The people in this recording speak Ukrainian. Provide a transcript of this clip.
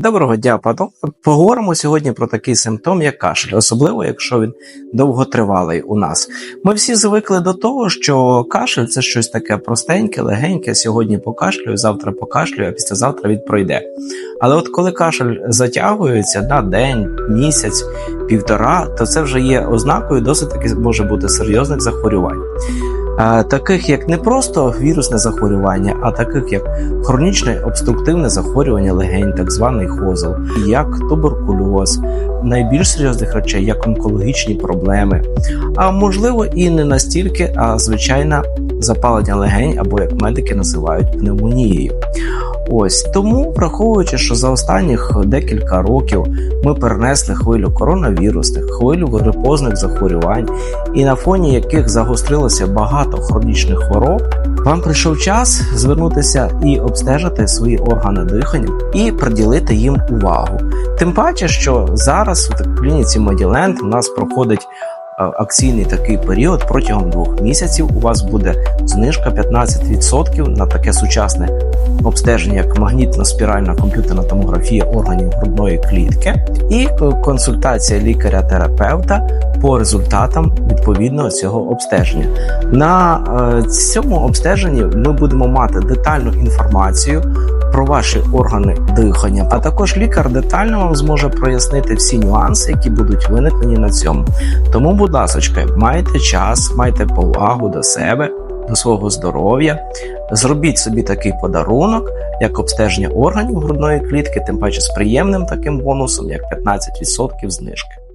Доброго дня, панове. Поговоримо сьогодні про такий симптом, як кашель, особливо якщо він довготривалий у нас. Ми всі звикли до того, що кашель це щось таке простеньке, легеньке. Сьогодні покашлюю, завтра покашлюю, а післязавтра він пройде. Але от коли кашель затягується на день, місяць, півтора, то це вже є ознакою досить таки може бути серйозних захворювань. Таких як не просто вірусне захворювання, а таких як хронічне обструктивне захворювання легень, так званий хозел, як туберкульоз, найбільш серйозних речей, як онкологічні проблеми, а можливо і не настільки, а звичайне запалення легень, або як медики називають пневмонією. Ось тому, враховуючи, що за останніх декілька років ми перенесли хвилю коронавірусних, хвилю грипозних захворювань, і на фоні яких загострилося багато хронічних хвороб, вам прийшов час звернутися і обстежити свої органи дихання і приділити їм увагу. Тим паче, що зараз в клініці Меділенд у нас проходить акційний такий період протягом двох місяців. У вас буде знижка 15% на таке сучасне обстеження, як магнітно-спіральна комп'ютерна томографія органів грудної клітки, і е, консультація лікаря-терапевта по результатам відповідного цього обстеження. На е, цьому обстеженні ми будемо мати детальну інформацію про ваші органи дихання, а також лікар детально вам зможе прояснити всі нюанси, які будуть виникнені на цьому. Тому, будь ласка, майте час, майте повагу до себе, до свого здоров'я. Зробіть собі такий подарунок, як обстеження органів грудної клітки, тим паче з приємним таким бонусом, як 15% знижки.